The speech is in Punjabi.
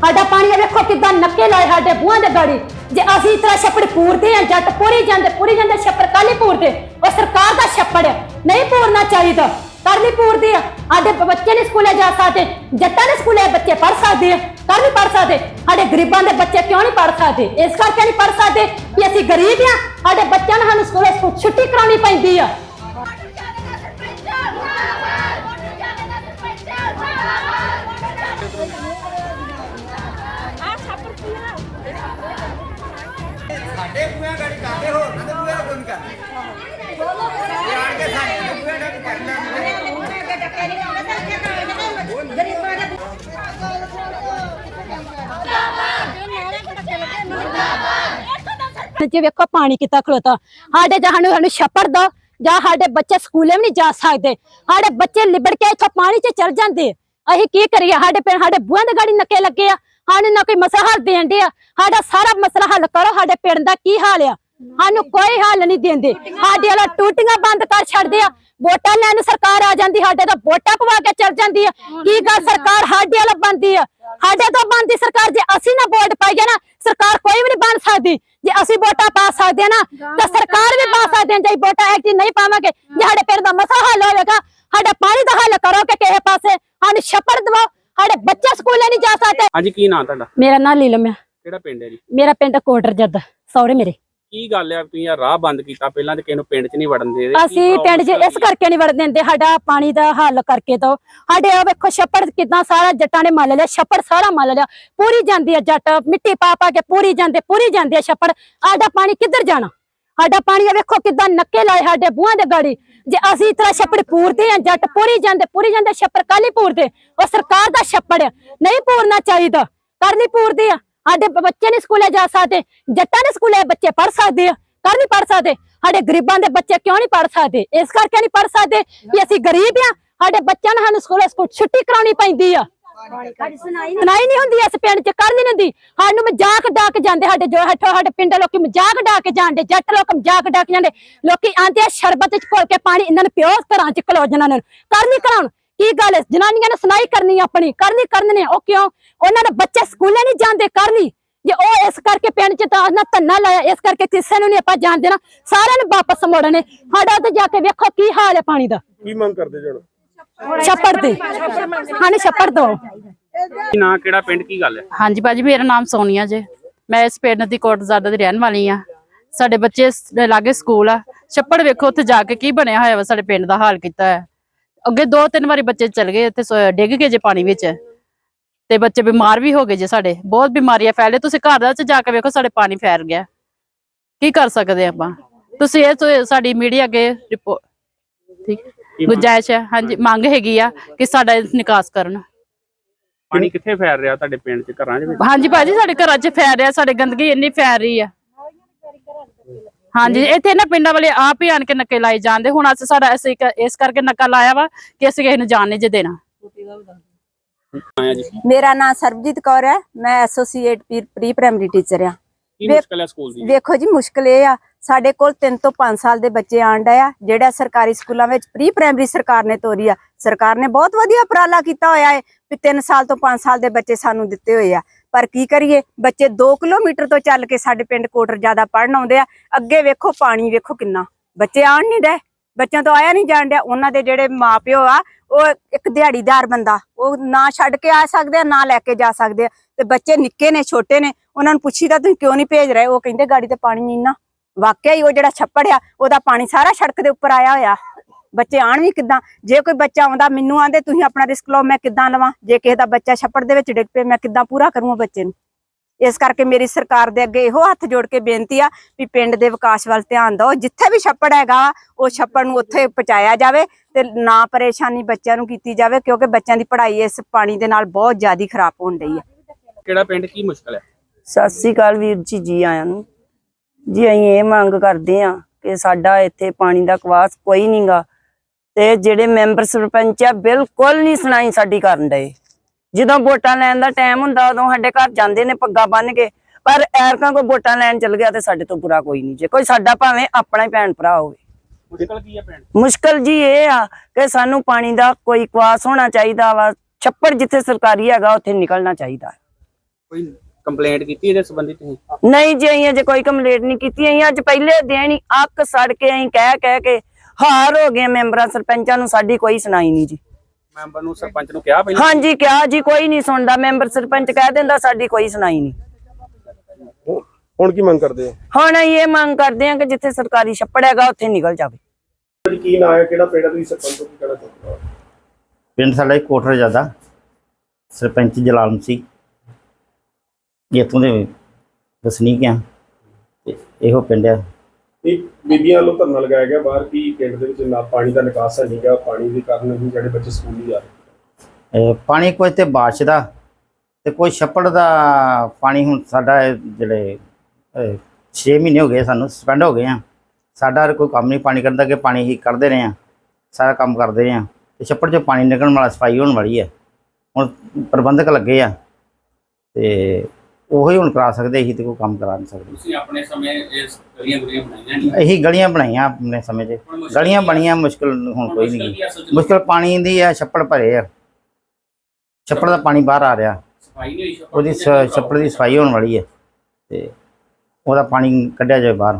ਸਾਡਾ ਪਾਣੀ ਆ ਵੇਖੋ ਕਿਦਾਂ ਨੱਕੇ ਲਾਏ ਸਾਡੇ ਬੂਹਾਂ ਦੇ ਗਾੜੀ। ਜੇ ਅਸੀਂ ਇਸ ਤਰ੍ਹਾਂ ਛੱਪੜ ਪੂਰਦੇ ਆ ਜੱਟ ਪੂਰੀ ਜਾਂਦੇ ਪੂਰੀ ਜਾਂਦੇ ਛੱਪੜ ਕਾਲੀ ਪੂਰਦੇ? ਉਹ ਸਰਕਾਰ ਦਾ ਛੱਪੜ ਨਹੀਂ ਪੂਰਨਾ ਚਾਹੀਦਾ। ਕਰ ਪੂਰਦੀ ਆ। ਸਾਡੇ ਬੱਚੇ ਨਹੀਂ ਸਕੂਲੇ ਜਾ ਸਕਦੇ, ਜੱਟਾਂ ਦੇ ਸਕੂਲੇ ਬੱਚੇ ਪੜ ਸਕਦੇ ਆ ਕਰ ਨਹੀਂ ਪੜ ਸਕਦੇ। ਸਾਡੇ ਗਰੀਬਾਂ ਦੇ ਬੱਚੇ ਕਿਉਂ ਨਹੀਂ ਪੜ ਸਕਦੇ? ਇਸ ਕਰਕੇ ਨਹੀਂ ਪੜ ਸਕਦੇ ਕਿ ਅਸੀਂ ਗਰੀਬ ਆ ਸਾਡੇ ਬੱਚਿਆਂ ਨੂੰ ਸਾਨੂੰ ਸਕੂਲੇ ਛੁੱਟੀ ਕਰਾਉਣੀ ਪੈਂਦੀ ਆ। ਸਾਡੇ ਬੂਹੇ ਗਾੜੀ ਕਰਦੇ ਹੋ ਨਾ ਤੇ ਦਾ ਕੋਈ ਨਹੀਂ ਕਰਦੇ। ਇਹ ਕੇ ਸਾਡੇ ਬੂਹੇ ਗਾੜੀ ਕਰ ਲੈਂਦੇ ਜੇ ਵੇਖੋ ਪਾਣੀ ਕਿਤਾ ਖਲੋਤਾ। ਸਾਡੇ ਜਾਂ ਸਾਨੂੰ ਸਾਨੂੰ ਛੱਪੜ ਦੋ, ਜਾਂ ਸਾਡੇ ਬੱਚੇ ਸਕੂਲੇ ਵੀ ਨਹੀਂ ਜਾ ਸਕਦੇ। ਸਾਡੇ ਬੱਚੇ ਲਿਬੜ ਕੇ ਇੱਥੋਂ ਪਾਣੀ 'ਚ ਚਲ ਜਾਂਦੇ। ਅਸੀਂ ਕੀ ਕਰੀਏ? ਸਾਡੇ ਪਿੰਡ ਸਾਡੇ ਬੂਹਾਂ ਦੇ ਗਾੜੀ ਨੱਕੇ ਲੱਗੇ ਆ। ਸਾਨੂੰ ਨਾ ਕੋਈ ਮਸਲਾ ਹੱਲ ਦੇਣ ਦੇ ਆ। ਸਾਡਾ ਸਾਰਾ ਮਸਲਾ ਹੱਲ ਕਰੋ, ਸਾਡੇ ਪਿੰਡ ਦਾ ਕੀ ਹਾਲ ਆ? ਸਾਨੂੰ ਕੋਈ ਹੱਲ ਨਹੀਂ ਦਿੰਦੇ। ਸਾਡੇ ਵਾਲਾ ਟੂਟੀਆਂ ਬੰਦ ਕਰ ਛੱਡਦੇ ਆ। ਵੋਟਾਂ ਲੈਣ ਸਰਕਾਰ ਆ ਜਾਂਦੀ, ਸਾਡੇ ਤਾਂ ਵੋਟਾਂ ਪਵਾ ਕੇ ਚਲ ਜਾਂਦੀ ਆ। ਕੀ ਗੱਲ ਸਰਕਾਰ ਸਾਡੇ ਵਾਲਾ ਬੰਦੀ ਆ? ਸਾਡੇ ਤੋਂ ਬੰਦੀ ਸਰਕਾਰ, ਜੇ ਅਸੀਂ ਨਾ ਵੋਟ ਪਾਈਏ ਨਾ, ਸਰਕਾਰ ਕੋਈ ਵੀ ਨਹੀਂ ਬਣ ਸਕਦੀ। ਜੇ ਅਸੀਂ ਵੋਟਾਂ ਪਾ ਸਕਦੇ ਆ ਨਾ, ਤਾਂ ਸਰਕਾਰ ਵੀ ਪਾ ਸਕਦੇ ਆ। ਜੇ ਵੋਟਾਂ ਐਕਟੀ ਨਹੀਂ ਪਾਵਾਂਗੇ, ਜੇ ਸਾਡੇ ਪਿੰਡ ਦਾ ਮਸਲਾ ਹੱਲ ਹੋਵੇਗਾ, ਸਾਡਾ ਪਾਣੀ ਦਾ ਹੱਲ ਕਰੋ ਕਿ ਕਿਸੇ ਪਾਸੇ। ਸਾਨੂੰ ਛੱਪੜ ਦਵਾਓ ਸਾਡੇ ਬੱਚੇ ਸਕੂਲੇ ਨਹੀਂ ਜਾ ਸਕਦੇ। ਹਾਂਜੀ ਕੀ ਨਾਂ ਤੁਹਾਡਾ? ਮੇਰਾ ਨਾਂ ਲੀਲਮ ਆ। ਕਿਹੜਾ ਪਿੰਡ ਹੈ ਜੀ? ਮੇਰਾ ਪਿੰਡ ਕੋਟਰ ਜੱਦ ਸੌਰੇ ਮੇਰੇ। ਕੀ ਗੱਲ ਹੈ ਤੁਸੀਂ ਆਹ ਰਾਹ ਬੰਦ ਕੀਤਾ ਪਹਿਲਾਂ ਤੇ ਕਿਸੇ ਨੂੰ ਪਿੰਡ 'ਚ ਨਹੀਂ ਵੜਨ ਦੇ ਰਹੇ? ਅਸੀਂ ਪਿੰਡ 'ਚ ਇਸ ਕਰਕੇ ਨਹੀਂ ਵੜ ਦਿੰਦੇ ਸਾਡਾ ਪਾਣੀ ਦਾ ਹੱਲ ਕਰਕੇ ਦੋ ਸਾਡੇ ਆ ਵੇਖੋ ਛੱਪੜ ਕਿਦਾਂ ਸਾਰਾ ਜੱਟਾਂ ਨੇ ਮੱਲ ਲਿਆ ਛੱਪੜ ਸਾਰਾ ਮੱਲ ਲਿਆ। ਪੂਰੀ ਜਾਂਦੀ ਆ ਜੱਟ ਮਿੱਟੀ ਪਾ ਪਾ ਕੇ ਪੂਰੀ ਜਾਂਦੇ ਪੂਰੀ ਜਾਂਦੇ ਆ ਛੱਪੜ। ਸਾਡਾ ਪਾਣੀ ਕਿੱਧਰ ਜਾਣਾ? ਸਾਡਾ ਪਾਣੀ ਆ, ਵੇਖੋ ਕਿਦਾਂ ਨੱਕੇ ਲਾਏ ਸਾਡੇ ਬੂਹਾਂ ਦੇ ਗਾੜੀ। ਜੇ ਅਸੀਂ ਇਸ ਤਰ੍ਹਾਂ ਛੱਪੜ ਪੂਰਦੇ ਆ ਜੱਟ ਪੂਰੀ ਜਾਂਦੇ ਪੂਰੀ ਜਾਂਦੇ ਛੱਪੜ ਕਾਲੀ ਪੂਰਦੇ? ਉਹ ਸਰਕਾਰ ਦਾ ਛੱਪੜ ਨਹੀਂ ਪੂਰਨਾ ਚਾਹੀਦਾ। ਕਰ ਨਹੀਂ ਪੂਰਦੇ ਆ। ਸਾਡੇ ਬੱਚੇ ਨਹੀਂ ਸਕੂਲੇ ਜਾ ਸਕਦੇ, ਜੱਟਾਂ ਦੇ ਸਕੂਲੇ ਬੱਚੇ ਪੜ ਸਕਦੇ ਆ ਕਰ ਨਹੀਂ ਪੜ ਸਕਦੇ। ਸਾਡੇ ਗਰੀਬਾਂ ਦੇ ਬੱਚੇ ਕਿਉਂ ਨਹੀਂ ਪੜ ਸਕਦੇ? ਇਸ ਕਰਕੇ ਨਹੀਂ ਪੜ ਸਕਦੇ ਕਿ ਅਸੀਂ ਗਰੀਬ ਆ, ਸਾਡੇ ਬੱਚਿਆਂ ਨੂੰ ਸਾਨੂੰ ਸਕੂਲੇ ਸਕੂ, ਛੁੱਟੀ ਕਰਾਉਣੀ ਪੈਂਦੀ ਆ। ਸੁਣਾਈ ਨਹੀਂ ਹੁੰਦੀ ਇਸ ਪਿੰਡ ਚ ਕਰ ਨਹੀਂ ਹੁੰਦੀ ਸਾਨੂੰ ਮਜ਼ਾਕ ਡਾਕ ਜਾਂਦੇ ਸਾਡੇ ਜੋ ਹੱਥੋਂ ਸਾਡੇ ਪਿੰਡ ਲੋਕੀ ਮਜ਼ਾਕ ਡਾਕ ਜਾਂਦੇ ਜੱਟ ਲੋਕ ਮਜ਼ਾਕ ਡਾਕ ਜਾਂਦੇ। ਲੋਕੀ ਆਂਦੇ ਆ ਸ਼ਰਬਤ ਚ ਘੋਲ ਕੇ ਪਾਣੀ ਇਹਨਾਂ ਨੂੰ ਪਿਓ ਘਰਾਂ ਚ ਕਲੋ ਜਨਾਂ ਨੂੰ। ਕਰ ਨਹੀਂ ਕਰਾਉਣ ਕੀ ਗੱਲ ਹੈ? ਜਨਾਨੀਆਂ ਨੇ ਸੁਣਾਈ ਕਰਨੀ ਆਪਣੀ। ਕਰਨੀ ਕਰਨੀ ਉਹ ਕਿਉਂ? ਉਹਨਾਂ ਦੇ ਬੱਚੇ ਸਕੂਲੇ ਨਹੀਂ ਜਾਂਦੇ ਕਰਨੀ ਜੇ ਉਹ ਇਸ ਕਰਕੇ ਪਿੰਡ ਚ ਤਾਂ ਨਾ ਧੰਨਾ ਲਾਇਆ ਇਸ ਕਰਕੇ ਕਿਸੇ ਨੂੰ ਨਹੀਂ ਆਪਾਂ ਜਾਣ ਦੇਣਾ। ਸਾਰਿਆਂ ਨੂੰ ਵਾਪਸ ਮੋੜਨੇ। ਸਾਡਾ ਤੇ ਜਾ ਕੇ ਵੇਖੋ ਕੀ ਹਾਲ ਹੈ ਪਾਣੀ ਦਾ। ਕੀ ਮੰਗ ਕਰਦੇ ਜਣ? ਛੱਪੜ ਦੇ। ਹਾਂ ਛੱਪੜ ਦੋ। ਕੀ ਨਾਂ ਕਿਹੜਾ ਪਿੰਡ ਕੀ ਗੱਲ ਹੈ? ਹਾਂਜੀ ਭਾਜੀ ਮੇਰਾ ਨਾਮ ਸੋਨੀਆ ਜੇ। ਮੈਂ ਇਸ ਪਿੰਡ ਦੀ ਕੋਟਜ਼ਾਦਾ ਦੀ ਰਹਿਣ ਵਾਲੀ ਆ ਸਾਡੇ ਬੱਚੇ ਸ- ਲਾਗੇ ਸਕੂਲ ਆ। ਛੱਪੜ ਵੇਖੋ ਉੱਥੇ ਜਾ ਕੇ ਕੀ ਬਣਿਆ ਹੋਇਆ ਵਾ ਸਾਡੇ ਪਿੰਡ ਦਾ ਹਾਲ ਕੀਤਾ ਹੈ। ਅੱਗੇ ਦੋ ਤਿੰਨ ਵਾਰੀ ਬੱਚੇ ਚਲ ਗਏ ਸ- ਡਿੱਗ ਗਏ ਜੇ ਪਾਣੀ ਵਿੱਚ। ਤੇ ਬੱਚੇ ਬਿਮਾਰ ਵੀ ਹੋ ਗਏ ਜੇ ਸਾਡੇ। ਬਹੁਤ ਬਿਮਾਰੀਆਂ ਫੈਲੇ। ਤੁਸੀਂ ਘਰ ਦਾ ਚ ਜਾ ਕੇ ਵੇਖੋ ਸਾਡੇ ਪਾਣੀ ਫੈਲ ਗਿਆ। ਕੀ ਕਰ ਸਕਦੇ ਆਪਾਂ? ਤੁਸੀਂ ਇਹ ਤੋਂ ਸਾਡੀ ਮੀਡੀਆ ਅੱਗੇ ਰਿਪੋਰਟ ਠੀਕ। ਗੁਜਾਇਸ਼ ਹੈ ਹਾਂਜੀ ਮੰਗ ਹੈਗੀ ਆ ਕਿ ਸਾਡਾ ਨਿਕਾਸ ਕਰਨ। ਪਾਣੀ ਕਿੱਥੇ ਫੈਲ ਰਿਹਾ ਤੁਹਾਡੇ ਪਿੰਡ 'ਚ ਘਰਾਂ 'ਚ ਵਿੱਚ ਹਾਂਜੀ ਭਾਜੀ ਸਾਡੇ ਘਰਾਂ 'ਚ ਫੈਲ ਰਿਹਾ ਸਾਡੇ ਗੰਦਗੀ ਇੰਨੀ ਫੈਲ ਰਹੀ ਆ। ਹਾਂਜੀ ਇੱਥੇ ਨਾ ਪਿੰਡਾਂ ਵਾਲੇ ਆਪ ਹੀ ਆਣ ਕੇ ਨੱਕੇ ਲਾਏ ਜਾਂਦੇ। ਹੁਣ ਅਸੀਂ ਸਾਡਾ ਅਸੀਂ ਇੱਕ- ਇਸ ਕਰਕੇ ਨੱਕਾ ਲਾਇਆ ਵਾ ਕਿ ਅਸੀਂ ਕਿਸੇ ਨੂੰ ਜਾਣ ਨਹੀਂ ਜੇ ਦੇਣਾ। ਆਇਆ ਜੀ ਮੇਰਾ ਨਾਮ ਸਰਬਜੀਤ ਕੌਰ ਹੈ। ਮੈਂ ਐਸੋਸੀਏਟ ਪ੍ਰੀ ਪ੍ਰਾਇਮਰੀ ਟੀਚਰ ਆ ਕੀ ਵੇ- ਮੁਸ਼ਕਲ ਹੈ ਸਕੂਲ ਦੀ? ਵੇਖੋ ਜੀ ਮੁਸ਼ਕਲ ਇਹ ਆ। ਸਾਡੇ ਕੋਲ 3 ਤੋਂ 5 ਸਾਲ ਦੇ ਬੱਚੇ ਆਣ ਆ ਜਿਹੜਾ ਸਰਕਾਰੀ ਸਕੂਲਾਂ ਵਿੱਚ ਪ੍ਰੀ ਪ੍ਰਾਇਮਰੀ ਸਰਕਾਰ ਨੇ ਤੋਰੀ ਆ। ਸਰਕਾਰ ਨੇ ਬਹੁਤ ਵਧੀਆ ਉਪਰਾਲਾ ਕੀਤਾ ਹੋਇਆ ਹੈ ਵੀ 3 ਸਾਲ ਤੋਂ 5 ਸਾਲ ਦੇ ਬੱਚੇ ਸਾਨੂੰ ਦਿੱਤੇ ਹੋਏ ਆ। ਪਰ ਕੀ ਕਰੀਏ ਬੱਚੇ 2 ਕਿਲੋਮੀਟਰ ਤੋਂ ਚੱਲ ਕੇ ਸਾਡੇ ਪਿੰਡ ਕੋਟਰ ਜ਼ਿਆਦਾ ਪੜਨ ਆਉਂਦੇ ਆ। ਅੱਗੇ ਵੇਖੋ ਪਾਣੀ ਵੇਖੋ ਕਿੰਨਾ। ਬੱਚੇ ਆਣ ਨਹੀਂ ਡਏ। ਬੱਚਿਆਂ ਤੋਂ ਆਇਆ ਨਹੀਂ ਜਾਣ ਡਿਆ, ਉਹਨਾਂ ਦੇ ਜਿਹੜੇ ਮਾਪਿਓ ਆ, ਉਹ ਇੱਕ ਦਿਹਾੜੀਦਾਰ ਬੰਦਾ, ਉਹ ਨਾ ਛੱਡ ਕੇ ਆ ਸਕਦੇ ਆ, ਨਾ ਲੈ ਕੇ ਜਾ ਸਕਦੇ ਆ। ਤੇ ਬੱਚੇ ਨਿੱਕੇ ਨੇ, ਛੋਟੇ ਨੇ, ਉਹਨਾਂ ਨੂੰ ਪੁੱਛੀਦਾ ਤੁਸੀਂ ਕਿਉਂ ਨਹੀਂ ਭੇਜ ਰਹੇ? ਉਹ ਕਹਿੰਦੇ, ਗਾੜੀ ਤੇ ਪਾਣੀ ਨਹੀਂ ਨਾ। ਵਾਕਿਆ ਹੀ ਉਹ ਜਿਹੜਾ ਛੱਪੜ ਆ, ਉਹਦਾ ਪਾਣੀ ਸਾਰਾ ਸੜਕ ਦੇ ਉੱਪਰ ਆਇਆ ਹੋਇਆ। ਬੱਚੇ ਆਣ ਵੀ ਕਿੱਦਾਂ? ਜੇ ਕੋਈ ਬੱਚਾ ਆਉਂਦਾ, ਮੈਨੂੰ ਆਂਦੇ, ਤੁਸੀਂ ਆਪਣਾ ਰਿਸਕ ਲਓ, ਮੈਂ ਕਿੱਦਾਂ ਲਵਾਂ? ਜੇ ਕਿਸੇ ਦਾ ਬੱਚਾ ਛੱਪੜ ਦੇ ਵਿੱਚ ਡਿੱਗ ਪਏ ਮੈਂ ਕਿੱਦਾਂ ਪੂਰਾ ਕਰੂੰਗਾ ਬੱਚੇ ਨੂੰ? ਇਸ ਕਰਕੇ ਮੇਰੀ ਸਰਕਾਰ ਦੇ ਅੱਗੇ ਇਹੋ ਹੱਥ ਜੋੜ ਕੇ ਬੇਨਤੀ ਆ ਵੀ ਪਿੰਡ ਦੇ ਵਿਕਾਸ ਵੱਲ ਧਿਆਨ ਦਿਓ। ਜਿੱਥੇ ਵੀ ਛੱਪੜ ਹੈਗਾ ਉਹ ਛੱਪੜ ਨੂੰ ਉੱਥੇ ਪਹੁੰਚਾਇਆ ਜਾਵੇ ਤੇ ਨਾ ਪਰੇਸ਼ਾਨੀ ਬੱਚਿਆਂ ਨੂੰ ਕੀਤੀ ਜਾਵੇ ਕਿਉਂਕਿ ਬੱਚਿਆਂ ਦੀ ਪੜ੍ਹਾਈ ਇਸ ਪਾਣੀ ਦੇ ਨਾਲ ਬਹੁਤ ਜ਼ਿਆਦਾ ਖਰਾਬ ਹੋਣ ਡਈ ਆ। ਕਿਹੜਾ ਪਿੰਡ ਕੀ ਮੁਸ਼ਕਲ ਹੈ ਸਤਿ ਸ੍ਰੀ ਅਕਾਲ ਵੀਰ ਜੀ ਜੀ ਆਇਆਂ ਨੂੰ। ਜੀ ਅਸੀਂ ਇਹ ਮੰਗ ਕਰਦੇ ਆ ਕਿ ਸਾਡਾ ਇੱਥੇ ਪਾਣੀ ਦਾ ਕਵਾਸ ਕੋਈ ਨਹੀਂਗਾ ਤੇ ਜਿਹੜੇ ਮੈਂਬਰ ਸਰਪੰਚ ਆ ਬਿਲਕੁਲ ਨਹੀਂ ਸੁਣਾਈ ਸਾਡੀ ਕਰਨ ਡਏ। ਜਦੋਂ ਵੋਟਾਂ ਲੈਣ ਦਾ ਟਾਈਮ ਹੁੰਦਾ ਉਦੋਂ ਸਾਡੇ ਘਰ ਜਾਂਦੇ ਨੇ ਪੱਗਾਂ ਬੰਨ ਕੇ ਪਰ ਐਰਕਾਂ ਕੋਈ ਵੋਟਾਂ ਲੈਣ ਚਲ ਗਿਆ ਤੇ ਸਾਡੇ ਤੋਂ ਬੁਰਾ ਕੋਈ ਨਹੀਂ ਜੇ ਕੋਈ ਸਾਡਾ ਭਾਵੇਂ ਆਪਣਾ ਹੀ ਭੈਣ ਭਰਾ ਹੋਵੇ। ਮੁਸ਼ਕਲ ਕੀ ਹੈ ਪਿੰਡ ਮੁਸ਼ਕਲ ਜੀ ਇਹ ਆ ਕਿ ਸਾਨੂੰ ਪਾਣੀ ਦਾ ਕੋਈ ਕਵਾਸ ਹੋਣਾ ਚਾਹੀਦਾ ਵਾ ਛੱਪੜ ਜਿੱਥੇ ਸਰਕਾਰੀ ਹੈਗਾ ਉੱਥੇ ਨਿਕਲਣਾ ਚਾਹੀਦਾ। ਕੋਈ ਕੰਪਲੇਂਟ ਕੀਤੀ ਇਹਦੇ ਸੰਬੰਧੀ ਤੁਸੀਂ? ਨਹੀਂ ਜੀ ਅਸੀਂ ਅਜੇ ਕੋਈ ਕੰਪਲੀਟ ਨਹੀਂ ਕੀਤੀ ਅਸੀਂ ਅੱਜ ਪਹਿਲੇ ਦਿਨ ਹੀ ਅੱਕ ਸੜ ਕੇ ਅਸੀਂ ਕਹਿ ਕਹਿ ਕੇ ਹਾਰ ਹੋ ਗਏ ਮੈਂਬਰਾਂ ਸਰਪੰਚਾਂ ਨੂੰ ਸਾਡੀ ਕੋਈ ਸੁਣਾਈ ਨਹੀਂ ਜੀ। ਮੈਂਬਰ ਨੂੰ ਸਰਪੰਚ ਨੂੰ ਕਿਹਾ ਪਹਿਲਾਂ? ਹਾਂਜੀ ਕਿਹਾ ਜੀ ਕੋਈ ਨਹੀਂ ਸੁਣਦਾ। ਮੈਂਬਰ ਸਰਪੰਚ ਕਹਿ ਦਿੰਦਾ ਸਾਡੀ ਕੋਈ ਸੁਣਾਈ ਨਹੀਂ। ਹੁਣ- ਕੀ ਮੰਗ ਕਰਦੇ ਹੋ? ਹੁਣ ਅਸੀਂ ਇਹ ਮੰਗ ਕਰਦੇ ਹਾਂ ਕਿ ਜਿੱਥੇ ਸਰਕਾਰੀ ਛੱਪੜ ਹੈਗਾ ਉੱਥੇ ਨਿਕਲ ਜਾਵੇ। ਜੀ ਕੀ ਨਾਂ ਹੈ? ਕਿਹੜਾ ਪਿੰਡ ਹੈ? ਤੁਸੀਂ ਸਰਪੰਚ ਤੋਂ ਕੀ ਕਹਿਣਾ ਚਾਹੁੰਦੇ ਹੋ ਪਿੰਡ ਸਾਡਾ ਇੱਕ ਕੋਟਰ ਜ਼ਿਆਦਾ। ਸਰਪੰਚ ਜਲਾਲਮ ਸੀ। ਇੱਥੋਂ ਦੇ ਵਸਨੀਕ ਆ। ਤੇ ਇਹੋ ਪਿੰਡ ਆ। ਇਹ ਬੀਬੀਆਂ ਵੱਲੋਂ ਧਰਨਾ ਲਗਾਇਆ ਗਿਆ ਬਾਹਰ ਕੀ ਪਿੰਡ ਦੇ ਵਿੱਚ ਨਾ ਪਾਣੀ ਦਾ ਨਿਕਾਸ ਹੈ ਨਹੀਂਗਾ ਪਾਣੀ ਦੇ ਕਾਰਨ ਹੀ ਜਿਹੜੇ ਬੱਚੇ ਸਕੂਲ ਨਹੀਂ ਜਾ ਰਹੇ। ਪਾਣੀ ਕੋਈ ਤੇ ਬਾਰਿਸ਼ ਦਾ ਤੇ ਕੋਈ ਛੱਪੜ ਦਾ ਪਾਣੀ ਹੁਣ ਸਾਡਾ ਜਿਹੜੇ 6 ਮਹੀਨੇ ਹੋ ਗਏ ਸਾਨੂੰ ਸਸਪੈਂਡ ਹੋ ਗਏ ਆ। ਸਾਡਾ ਕੋਈ ਕੰਮ ਨਹੀਂ, ਪਾਣੀ ਕਰਨ ਦਾ ਕਿ ਪਾਣੀ ਹੀ ਕੱਢਦੇ ਰਹੇ ਆ, ਸਾਰਾ ਕੰਮ ਕਰਦੇ ਰਹੇ ਆ। ਤੇ ਛੱਪੜ 'ਚੋਂ ਪਾਣੀ ਨਿਕਲਣ ਵਾਲਾ ਸਫ਼ਾਈ ਹੋਣ ਵਾਲੀ ਹੈ ਹੁਣ ਪ੍ਰਬੰਧਕ ਲੱਗੇ ਆ ਤੇ ਉਹੀ ਹੁਣ ਕਰਾ ਸਕਦੇ ਅਸੀਂ ਤੇ ਕੋਈ ਕੰਮ ਕਰਾ ਨਹੀਂ ਸਕਦੇ। ਤੁਸੀਂ ਆਪਣੇ ਸਮੇਂ ਇਸ ਗਲੀਆਂ ਗੁਲੀਆਂ ਬਣਾਈਆਂ ਨਹੀਂ? ਇਹੀ ਗਲੀਆਂ ਬਣਾਈਆਂ ਆਪਣੇ ਸਮੇਂ 'ਚ। ਗਲੀਆਂ ਹੈ? ਬਣੀਆਂ ਮੁਸ਼ਕਲ ਹੁਣ ਕੋਈ ਨਹੀਂ। ਹੈ 'ਚ? ਮੁਸ਼ਕਲ ਪਾਣੀ ਦੀ ਆ ਛੱਪੜ ਭਰੇ ਆ। ਛੱਪੜ ਦਾ ਪਾਣੀ ਬਾਹਰ ਆ ਰਿਹਾ। ਸਫ਼ਾਈ ਨਹੀਂ ਹੋਈ ਛੱਪੜ ਉਹਦੀ ਸ- ਛੱਪੜ ਦੀ ਸਫ਼ਾਈ ਹੋਣ ਵਾਲੀ ਹੈ ਤੇ ਉਹਦਾ ਪਾਣੀ ਕੱਢਿਆ ਜਾਵੇ ਬਾਹਰ।